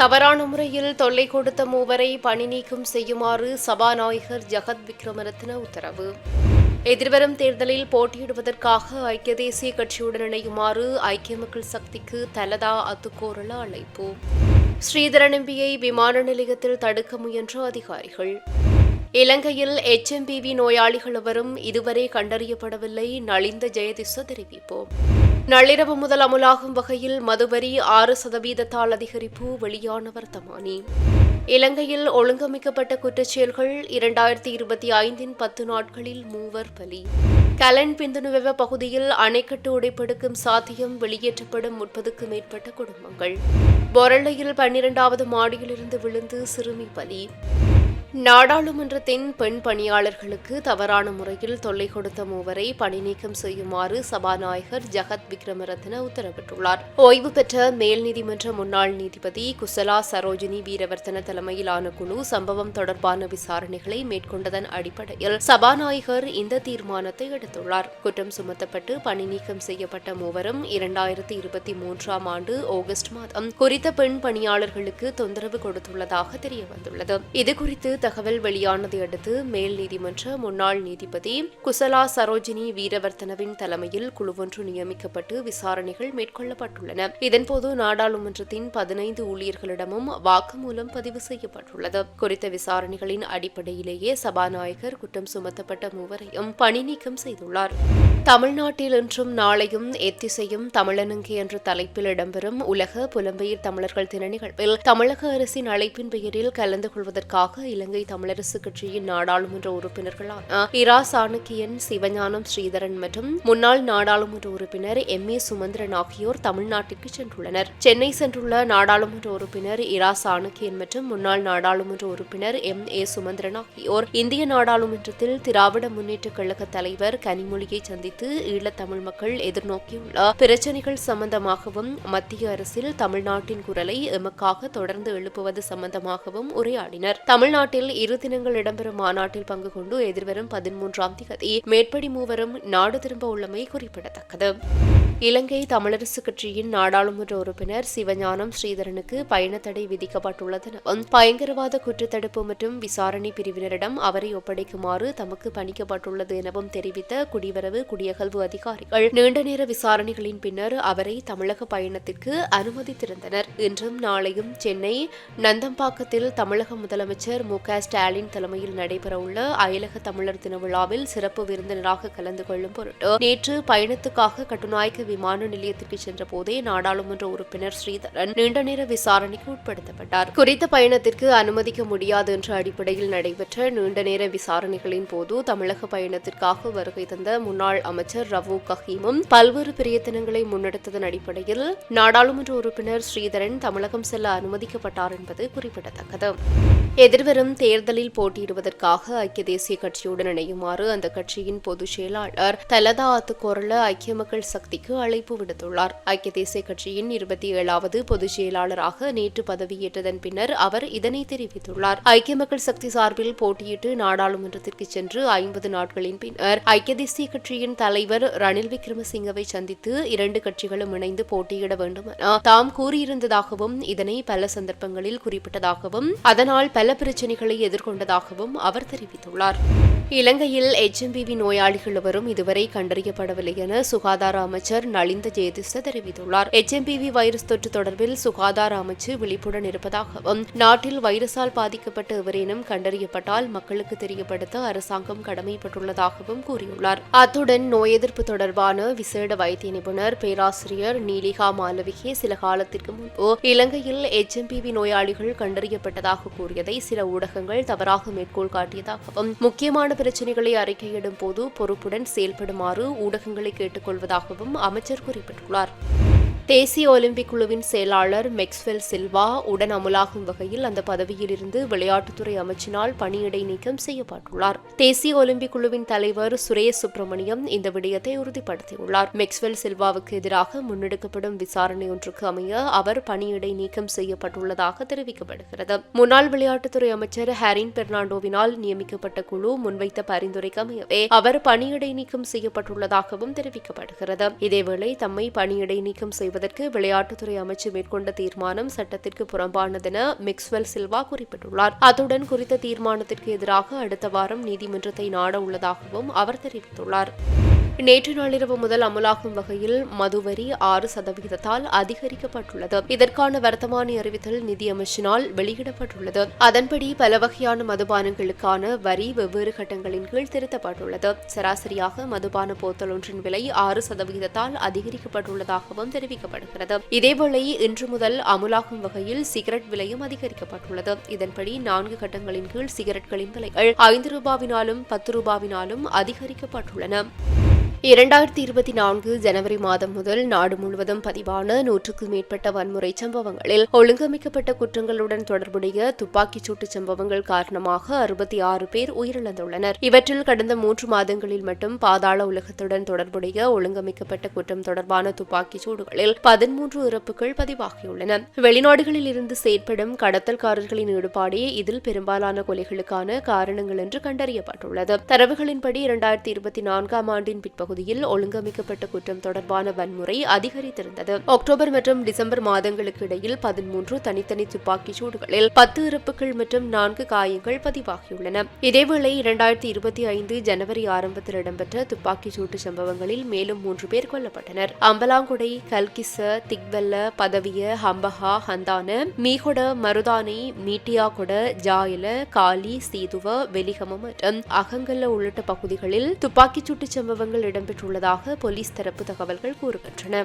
தவறான முறையில் தொல்லை கொடுத்த மூவரை பணி நீக்கம் செய்யுமாறு சபாநாயகர் ஜகத் விக்ரமரத்ன உத்தரவு. எதிர்வரும் தேர்தலில் போட்டியிடுவதற்காக ஐக்கிய தேசிய கட்சியுடன் இணையுமாறு ஐக்கிய மக்கள் சக்திக்கு தலதா அத்துக்கோரள அழைப்பு. ஸ்ரீதரன் எம்பியை விமான நிலையத்தில் தடுக்க முயன்ற அதிகாரிகள். இலங்கையில் எச்எம்பிவி நோயாளிகள் எவரும் இதுவரை கண்டறியப்படவில்லை நலிந்த ஜெயதிச தெரிவிப்போம் நள்ளிரவு முதல் அமுலாகும் வகையில் மதுவரி ஆறு சதவீதத்தால் அதிகரிப்பு வெளியான வர்த்தமானி இலங்கையில் ஒழுங்கமைக்கப்பட்ட குற்றச்செயல்கள் இரண்டாயிரத்தி இருபத்தி ஐந்தின் பத்து நாட்களில் மூவர் பலி. கலன் பிந்துணுவெவ பகுதியில் அணைக்கட்டு உடைப்பெடுக்கும் சாத்தியம் வெளியேற்றப்படும் முப்பதுக்கும் மேற்பட்ட குடும்பங்கள். பொரளையில் பன்னிரண்டாவது மாடியிலிருந்து விழுந்து சிறுமி பலி. நாடாளுமன்றத்தின் பெண் பணியாளர்களுக்கு தவறான முறையில் தொல்லை கொடுத்த மூவரை பணி நீக்கம் செய்யுமாறு சபாநாயகர் ஜகத் விக்ரமரத்ன உத்தரவிட்டுள்ளார். ஓய்வு பெற்ற மேல் நீதிமன்ற முன்னாள் நீதிபதி குசலா சரோஜினி வீரவர்த்தன தலைமையிலான குழு சம்பவம் தொடர்பான விசாரணைகளை மேற்கொண்டதன் அடிப்படையில் சபாநாயகர் இந்த தீர்மானத்தை எடுத்துள்ளார். குற்றம் சுமத்தப்பட்டு பணி நீக்கம் செய்யப்பட்ட மூவரும் இரண்டாயிரத்தி இருபத்தி மூன்றாம் ஆண்டு ஆகஸ்ட் மாதம் குறித்த பெண் பணியாளர்களுக்கு தொந்தரவு கொடுத்துள்ளதாக தெரியவந்துள்ளது. இதுகுறித்து தகவல் வெளியானதை அடுத்து மேல் நீதிமன்ற முன்னாள் நீதிபதி குசலா சரோஜினி வீரவர்த்தனவின் தலைமையில் குழுவொன்று நியமிக்கப்பட்டு விசாரணைகள் மேற்கொள்ளப்பட்டுள்ளன. இதன்போது நாடாளுமன்றத்தின் பதினைந்து ஊழியர்களிடமும் வாக்குமூலம் பதிவு செய்யப்பட்டுள்ளது. குறித்த விசாரணைகளின் அடிப்படையிலேயே சபாநாயகர் குற்றம் சுமத்தப்பட்ட மூவரையும் பணி நீக்கம் செய்துள்ளார். தமிழ்நாட்டில் இன்றும் நாளையும் எத்திசையும் தமிழனுங்கு என்ற தலைப்பில் இடம்பெறும் உலக புலம்பெயர் தமிழர்கள் தின நிகழ்வில் தமிழக அரசின் அழைப்பின் பெயரில் கலந்து கொள்வதற்காக இலங்கை இலங்கை தமிழரசு கட்சியின் நாடாளுமன்ற உறுப்பினர்களான இரா சாணக்கியன் சிவஞானம் ஸ்ரீதரன் மற்றும் முன்னாள் நாடாளுமன்ற உறுப்பினர் எம் ஏ சுமந்திரன் ஆகியோர் தமிழ்நாட்டிற்கு சென்றுள்ளனர். சென்னை சென்றுள்ள நாடாளுமன்ற உறுப்பினர் இரா சாணக்கியன் மற்றும் முன்னாள் நாடாளுமன்ற உறுப்பினர் எம் ஏ சுமந்திரன் ஆகியோர் இந்திய நாடாளுமன்றத்தில் திராவிட முன்னேற்ற கழக தலைவர் கனிமொழியை சந்தித்து ஈழத்தமிழ் மக்கள் எதிர்நோக்கியுள்ள பிரச்சினைகள் சம்பந்தமாகவும் மத்திய அரசில் தமிழ்நாட்டின் குரலை எமக்காக தொடர்ந்து எழுப்புவது சம்பந்தமாகவும் உரையாடினர். நாட்டில் இரு தினங்கள் இடம்பெறும் மாநாட்டில் பங்கு கொண்டு எதிர்வரும் பதிமூன்றாம் தேதி மேற்படி மூவரும் நாடு திரும்ப உள்ளமை குறிப்பிடத்தக்கது. இலங்கை தமிழரசு கட்சியின் நாடாளுமன்ற உறுப்பினர் சிவஞானம் ஸ்ரீதரனுக்கு பயணத்தடை விதிக்கப்பட்டுள்ளதெனவும் பயங்கரவாத குற்றத்தடுப்பு மற்றும் விசாரணை பிரிவினரிடம் அவரை ஒப்படைக்குமாறு தமக்கு பணிக்கப்பட்டுள்ளது எனவும் தெரிவித்த குடிவரவு குடியகல்வு அதிகாரிகள் நீண்ட நேர விசாரணைகளின் பின்னர் அவரை தமிழக பயணத்திற்கு அனுமதித்திருந்தனர். இன்றும் நாளையும் சென்னை நந்தம்பாக்கத்தில் தமிழக முதலமைச்சர் மு. க. ஸ்டாலின் தலைமையில் நடைபெறவுள்ள அயலக தமிழர் தின விழாவில் சிறப்பு விருந்தினராக கலந்து கொள்ளும் பொருட்டு நேற்று பயணத்துக்காக கட்டுநாயக்க விமான நிலையத்திற்கு சென்ற போதே நாடாளுமன்ற உறுப்பினர் ஸ்ரீதரன் நீண்ட நேர விசாரணைக்கு உட்படுத்தப்பட்டார். குறித்த பயணத்திற்கு அனுமதிக்க முடியாது என்ற அடிப்படையில் நடைபெற்ற நீண்ட நேர விசாரணைகளின் போது தமிழக பயணத்திற்காக வருகை தந்த முன்னாள் அமைச்சர் ரவு கஹீமும் பல்வேறு பிரயத்தனங்களை முன்னெடுத்ததன் அடிப்படையில் நாடாளுமன்ற உறுப்பினர் ஸ்ரீதரன் தமிழகம் செல்ல அனுமதிக்கப்பட்டார் என்பது குறிப்பிடத்தக்கது. எதிர்வரும் தேர்தலில் போட்டியிடுவதற்காக ஐக்கிய தேசிய கட்சியுடன் இணையுமாறு அந்த கட்சியின் பொதுச் செயலாளர் தலதா அத்துக்கோரல ஐக்கிய மக்கள் சக்திக்கு அழைப்பு விடுத்துள்ளார். ஐக்கிய தேசிய கட்சியின் இருபத்தி ஏழாவது பொதுச் செயலாளராக நேற்று பதவியேற்றதன் பின்னர் அவர் இதனை தெரிவித்துள்ளார். ஐக்கிய மக்கள் சக்தி சார்பில் போட்டியிட்டு நாடாளுமன்றத்திற்கு சென்று ஐம்பது நாட்களின் பின்னர் ஐக்கிய தேசிய கட்சியின் தலைவர் ரணில் விக்ரமசிங்கவை சந்தித்து இரண்டு கட்சிகளும் இணைந்து போட்டியிட வேண்டும் என தாம் கூறியிருந்ததாகவும் இதனை பல சந்தர்ப்பங்களில் குறிப்பிட்டதாகவும் அதனால் பல பிரச்சனைகள் எதிர்கொண்டதாகவும் அவர் தெரிவித்துள்ளார். இலங்கையில் எச்எம்பிவி நோயாளிகள் எவரும் இதுவரை கண்டறியப்படவில்லை என சுகாதார அமைச்சர் நலிந்த ஜெயதிச தெரிவித்துள்ளார். எச்எம்பிவி வைரஸ் தொற்று தொடர்பில் சுகாதார அமைச்சு விழிப்புடன் இருப்பதாகவும் நாட்டில் வைரஸால் பாதிக்கப்பட்ட எவரேனும் கண்டறியப்பட்டால் மக்களுக்கு தெரியப்படுத்த அரசாங்கம் கடமைப்பட்டுள்ளதாகவும் கூறியுள்ளார். அத்துடன் நோய் எதிர்ப்பு தொடர்பான விசேட வைத்திய நிபுணர் பேராசிரியர் நீலிகா மாலவிகே சில காலத்திற்கு முன்பு இலங்கையில் எச்எம்பிவி நோயாளிகள் கண்டறியப்பட்டதாக கூறியதை சில ஊடகங்கள் தவறாக மேற்கோள் காட்டியதாகவும் முக்கியமான பிரச்சினைகளை அறிக்கையிடும் போது பொறுப்புடன் செயல்படுமாறு ஊடகங்களை கேட்டுக்கொள்வதாகவும் அமைச்சர் குறிப்பிட்டுள்ளார். தேசிய ஒலிம்பிக் குழுவின் செயலாளர் மெக்ஸ்வெல் சில்வா உடன் அமலாகும் வகையில் அந்த பதவியிலிருந்து விளையாட்டுத்துறை அமைச்சினால் பணியிடை நீக்கம் செய்யப்பட்டுள்ளார். தேசிய ஒலிம்பிக் குழுவின் தலைவர் சுரேஷ் சுப்பிரமணியம் இந்த விடயத்தை உறுதிப்படுத்தியுள்ளார். மெக்ஸ்வெல் சில்வாவுக்கு எதிராக முன்னெடுக்கப்படும் விசாரணை ஒன்றுக்கு அமைய அவர் பணியிடை நீக்கம் செய்யப்பட்டுள்ளதாக தெரிவிக்கப்படுகிறது. முன்னாள் விளையாட்டுத்துறை அமைச்சர் ஹாரின் பெர்னாண்டோவினால் நியமிக்கப்பட்ட குழு முன்வைத்த பரிந்துரைக்கு அமையவே அவர் பணியிடை நீக்கம் செய்யப்பட்டுள்ளதாகவும் தெரிவிக்கப்படுகிறது. இதேவேளை தம்மை பணியிடை நீக்கம் செய்வது செய்வதற்கு விளையாட்டுத்துறை அமைச்சு மேற்கொண்ட தீர்மானம் சட்டத்திற்கு புறம்பானதென மிக்ஸ்வெல் சில்வா குறிப்பிட்டுள்ளார். அத்துடன் குறித்த தீர்மானத்திற்கு எதிராக அடுத்த வாரம் நீதிமன்றத்தை நாட உள்ளதாகவும் அவர் தெரிவித்துள்ளார். நேற்று நள்ளிரவு முதல் அமலாகும் வகையில் மதுவரி ஆறு சதவிகிதத்தால் அதிகரிக்கப்பட்டுள்ளது. இதற்கான வர்த்தமானி அறிவித்தல் நிதியமைச்சினால் வெளியிடப்பட்டுள்ளது. அதன்படி பல வகையான மதுபானங்களுக்கான வரி வெவ்வேறு கட்டங்களின் கீழ் திருத்தப்பட்டுள்ளது. சராசரியாக மதுபான போத்தல் ஒன்றின் விலை ஆறு சதவிகிதத்தால் அதிகரிக்கப்பட்டுள்ளதாகவும் தெரிவிக்கப்படுகிறது. இதேவேளை இன்று முதல் அமலாகும் வகையில் சிகரெட் விலையும் அதிகரிக்கப்பட்டுள்ளது. இதன்படி நான்கு கட்டங்களின் கீழ் சிகரெட்களின் விலைகள் ஐந்து ரூபாவினாலும் பத்து ரூபாவினாலும் அதிகரிக்கப்பட்டுள்ளன. இரண்டாயிரத்தி இருபத்தி நான்கு ஜனவரி மாதம் முதல் நாடு முழுவதும் பதிவான நூற்றுக்கும் மேற்பட்ட வன்முறை சம்பவங்களில் ஒழுங்கமைக்கப்பட்ட குற்றங்களுடன் தொடர்புடைய துப்பாக்கிச் சூட்டு சம்பவங்கள் காரணமாக அறுபத்தி ஆறு பேர் உயிரிழந்துள்ளனர். இவற்றில் கடந்த மூன்று மாதங்களில் மட்டும் பாதாள உலகத்துடன் தொடர்புடைய ஒழுங்கமைக்கப்பட்ட குற்றம் தொடர்பான துப்பாக்கிச் சூடுகளில் பதிமூன்று இறப்புகள் பதிவாகியுள்ளன. வெளிநாடுகளில் இருந்து செயற்படும் கடத்தல்காரர்களின் ஈடுபாடே இதில் பெரும்பாலான கொலைகளுக்கான காரணங்கள் என்று கண்டறியப்பட்டுள்ளது. தரவுகளின்படி இரண்டாயிரத்தி இருபத்தி நான்காம் ஆண்டின் பிற்பகுதி பகுதியில் ஒழுங்கமைக்கப்பட்ட குற்றம் தொடர்பான வன்முறை அதிகரித்திருந்தது. அக்டோபர் மற்றும் டிசம்பர் மாதங்களுக்கு இடையில் பதிமூன்று தனித்தனி துப்பாக்கிச் சூடுகளில் பத்து இறப்புகள் மற்றும் நான்கு காயங்கள் பதிவாகியுள்ளன. இதேவேளை இரண்டாயிரத்தி இருபத்தி ஐந்து ஜனவரி ஆரம்பத்தில் இடம்பெற்ற துப்பாக்கிச் சூட்டு சம்பவங்களில் மேலும் மூன்று பேர் கொல்லப்பட்டனர். அம்பலாங்குடை கல்கிச திக்வெல்ல பதவிய ஹம்பஹா ஹந்தான மீகொட மருதானை மீட்டியாகொட ஜாயில காலி சீதுவ வெலிகம மற்றும் அகங்கல்ல உள்ளிட்ட பகுதிகளில் துப்பாக்கிச் சூட்டு சம்பவங்கள் இடம்பெற்றுள்ளதாக போலீஸ் தரப்பு தகவல்கள் கூறுகின்றன.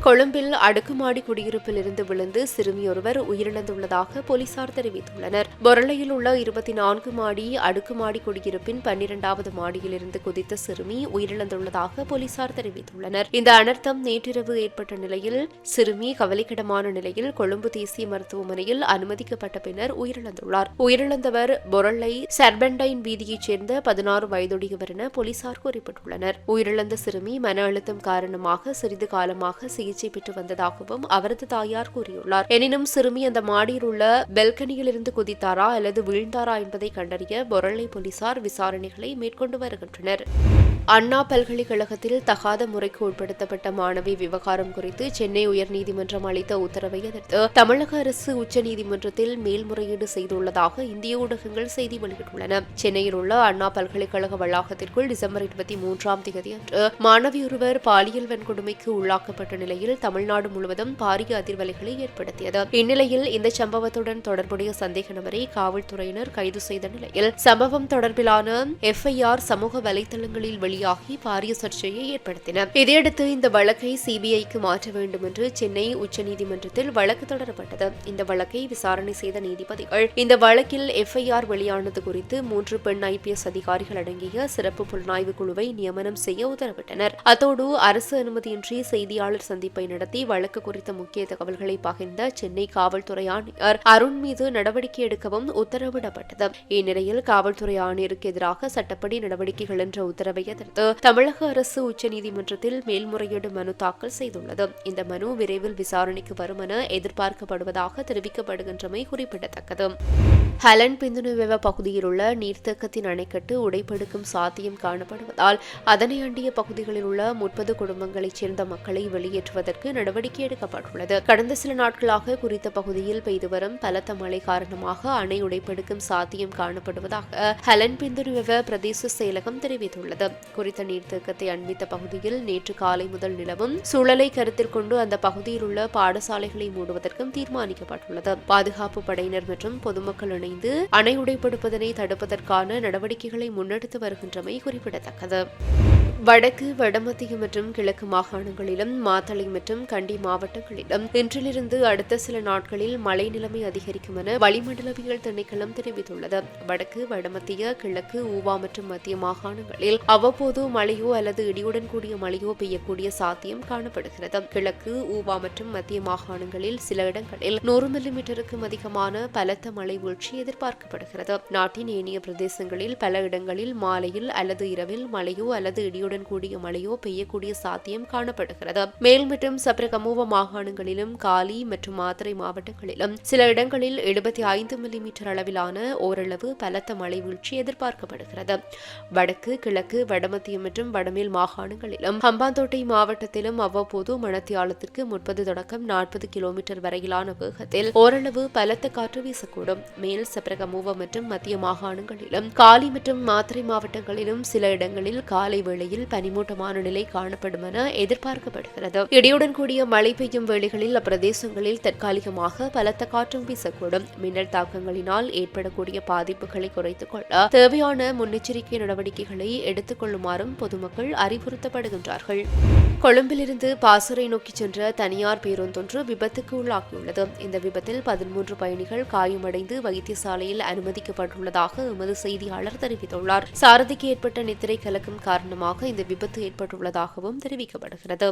கொழும்பில் அடுக்குமாடி குடியிருப்பில் இருந்து விழுந்து சிறுமியொருவர் உயிரிழந்துள்ளதாக போலீசார் தெரிவித்துள்ளனர். பொருளையில் உள்ள இருபத்தி நான்கு மாடி அடுக்குமாடி குடியிருப்பின் பன்னிரண்டாவது மாடியிலிருந்து குதித்த சிறுமி உயிரிழந்துள்ளதாக போலீசார் தெரிவித்துள்ளனர். இந்த அனர்த்தம் நேற்றிரவு ஏற்பட்ட நிலையில் சிறுமி கவலைக்கிடமான நிலையில் கொழும்பு தேசிய மருத்துவமனையில் அனுமதிக்கப்பட்ட பின்னர் உயிரிழந்துள்ளார். உயிரிழந்தவர் பொருளை சர்பண்டைன் வீதியைச் சேர்ந்த பதினாறு வயதுடையவர் என போலீசார் குறிப்பிட்டுள்ளனர். உயிரிழந்த சிறுமி மன அழுத்தம் காரணமாக சிறிது காலமாக சிகிச்சை பெற்று வந்ததாகவும் அவரது தாயார் கூறியுள்ளார். எனினும் சிறுமி அந்த மாடியில் உள்ள பெல்கனியில் இருந்து குதித்தாரா அல்லது வீழ்ந்தாரா என்பதை கண்டறிய பொருளை போலீசார் விசாரணைகளை மேற்கொண்டு வருகின்றனர். அண்ணா பல்கலைக்கழகத்தில் தகாத முறைக்கு உட்படுத்தப்பட்ட மாணவி விவகாரம் குறித்து சென்னை உயர்நீதிமன்றம் அளித்த உத்தரவை எதிர்த்து தமிழக அரசு உச்சநீதிமன்றத்தில் மேல்முறையீடு செய்துள்ளதாக இந்திய ஊடகங்கள் செய்தி வெளியிட்டுள்ளன. சென்னையில் உள்ள அண்ணா பல்கலைக்கழக வளாகத்திற்குள் டிசம்பர் இருபத்தி மூன்றாம் தேதி அன்று மாணவி ஒருவர் பாலியல் வன்கொடுமைக்கு உள்ளாக்கப்பட்ட நிலையில் தமிழ்நாடு முழுவதும் பாரிய அதிர்வலைகளை ஏற்படுத்தியது. இந்நிலையில் இந்த சம்பவத்துடன் தொடர்புடைய சந்தேக நபரை காவல்துறையினர் கைது செய்த நிலையில் சம்பவம் தொடர்பிலான எஃப்ஐஆர் சமூக வலைதளங்களில் வெளியாகி பாரிய சர்ச்சையை ஏற்படுத்தின. இதையடுத்து இந்த வழக்கை சிபிஐக்கு மாற்ற வேண்டும் என்று சென்னை உச்சநீதிமன்றத்தில் வழக்கு தொடரப்பட்டது. இந்த வழக்கை விசாரணை செய்த நீதிபதிகள் இந்த வழக்கில் எஃப்ஐஆர் வெளியானது குறித்து மூன்று பெண் ஐபிஎஸ் அதிகாரிகள் அடங்கிய சிறப்பு புலனாய்வு குழுவை நியமனம் செய்ய செய்ய உத்தரவிட்டனர் அத்தோடு அரசு அனுமதியின்றி செய்தியாளர் சந்திப்பை நடத்தி வழக்கு குறித்த முக்கிய தகவல்களை பகிர்ந்த சென்னை காவல்துறை ஆணையர் அருண் மீது நடவடிக்கை எடுக்கவும் உத்தரவிடப்பட்டது. இந்நிலையில் காவல்துறை ஆணையருக்கு எதிராக சட்டப்படி நடவடிக்கைகள் என்ற உத்தரவை எதிர்த்து தமிழக அரசு உச்சநீதிமன்றத்தில் மேல்முறையீடு மனு தாக்கல் செய்துள்ளது. இந்த மனு விரைவில் விசாரணைக்கு வரும் என எதிர்பார்க்கப்படுவதாக தெரிவிக்கப்படுகின்றமை குறிப்பிடத்தக்கது. ஹலன் பிந்துனுவெவ பகுதியில் உள்ள நீர்த்தக்கத்தின் அணைக்கட்டு உடைப்பெடுக்கும் சாத்தியம் காணப்படுவதால் அதனை தாண்டிய பகுதிகளில் உள்ள முப்பது குடும்பங்களைச் சேர்ந்த மக்களை வெளியேற்றுவதற்கு நடவடிக்கை எடுக்கப்பட்டுள்ளது. கடந்த சில நாட்களாக குறித்த பகுதியில் பெய்து வரும் பலத்த மழை காரணமாக அணை உடைப்பெடுக்கும் சாத்தியம் காணப்படுவதாக ஹலன் பிந்துருவ பிரதேச செயலகம் தெரிவித்துள்ளது. குறித்த நீர்த்தேக்கத்தை அண்மித்த பகுதியில் நேற்று காலை முதல் நிலவும் சூழலை கருத்தில் கொண்டு அந்த பகுதியில் உள்ள பாடசாலைகளை மூடுவதற்கும் தீர்மானிக்கப்பட்டுள்ளது. பாதுகாப்பு படையினர் மற்றும் பொதுமக்கள் இணைந்து அணை உடைப்படுப்பதனை தடுப்பதற்கான நடவடிக்கைகளை முன்னெடுத்து வருகின்றமை குறிப்பிடத்தக்கது. வடக்கு வடமத்திய மற்றும் கிழக்கு மாகாணங்களிலும் மாத்தளை மற்றும் கண்டி மாவட்டங்களிலும் இன்றிலிருந்து அடுத்த சில நாட்களில் மழை நிலைமை அதிகரிக்கும் என வளிமண்டலவியல் திணைக்களம் தெரிவித்துள்ளது. வடக்கு வடமத்திய கிழக்கு ஊவா மற்றும் மத்திய மாகாணங்களில் அவ்வப்போது மழையோ அல்லது இடியுடன் கூடிய மழையோ பெய்யக்கூடிய சாத்தியம் காணப்படுகிறது. கிழக்கு ஊவா மற்றும் மத்திய மாகாணங்களில் சில இடங்களில் நூறு மில்லிமீட்டருக்கும் அதிகமான பலத்த மழை வீழ்ச்சி எதிர்பார்க்கப்படுகிறது. நாட்டின் ஏனைய பிரதேசங்களில் பல இடங்களில் மாலையில் அல்லது இரவில் மழையோ அல்லது இடியுடன் இடியுடன் கூடிய மழையோ பெய்யக்கூடிய சாத்தியம் காணப்படுகிறது. மேல் மற்றும் சப்ரகமுவ மாகாணங்களிலும் காலி மற்றும் மாத்திரை மாவட்டங்களிலும் சில இடங்களில் எழுபத்தி ஐந்து மில்லிமீட்டர் அளவிலான ஓரளவு பலத்த மழை வீழ்ச்சி எதிர்பார்க்கப்படுகிறது. வடக்கு கிழக்கு வடமத்திய மற்றும் வடமேல் மாகாணங்களிலும் ஹம்பாந்தோட்டை மாவட்டத்திலும் அவ்வப்போது மணத்தியாலத்திற்கு முப்பது தொடக்கம் நாற்பது கிலோமீட்டர் வரையிலான வேகத்தில் ஓரளவு பலத்த காற்று வீசக்கூடும். மேல் சப்ரகமுவ மற்றும் மத்திய மாகாணங்களிலும் காலி மற்றும் மாத்திரை மாவட்டங்களிலும் சில இடங்களில் காலை வேளையில் பனிமூட்டமான நிலை காணப்படும் என எதிர்பார்க்கப்படுகிறது. இடியுடன் கூடிய மழை பெய்யும் வேளைகளில் அப்பிரதேசங்களில் தற்காலிகமாக பலத்த காற்றும் வீசக்கூடும். மின்னல் தாக்கங்களினால் ஏற்படக்கூடிய பாதிப்புகளை குறைத்துக் கொள்ள தேவையான முன்னெச்சரிக்கை நடவடிக்கைகளை எடுத்துக் கொள்ளுமாறும் பொதுமக்கள் அறிவுறுத்தப்படுகின்றார்கள். கொழும்பிலிருந்து பாசறை நோக்கி சென்ற தனியார் பேருந்தொன்று விபத்துக்கு உள்ளாகியுள்ளது. இந்த விபத்தில் பதிமூன்று பயணிகள் காயமடைந்து வைத்தியசாலையில் அனுமதிக்கப்பட்டுள்ளதாக எமது செய்தியாளர் தெரிவித்துள்ளார். சாரதிக்கு ஏற்பட்ட நித்திரை கலக்கம் காரணமாக இந்த விபத்து ஏற்பட்டுள்ளதாகவும் தெரிவிக்கப்படுகிறது.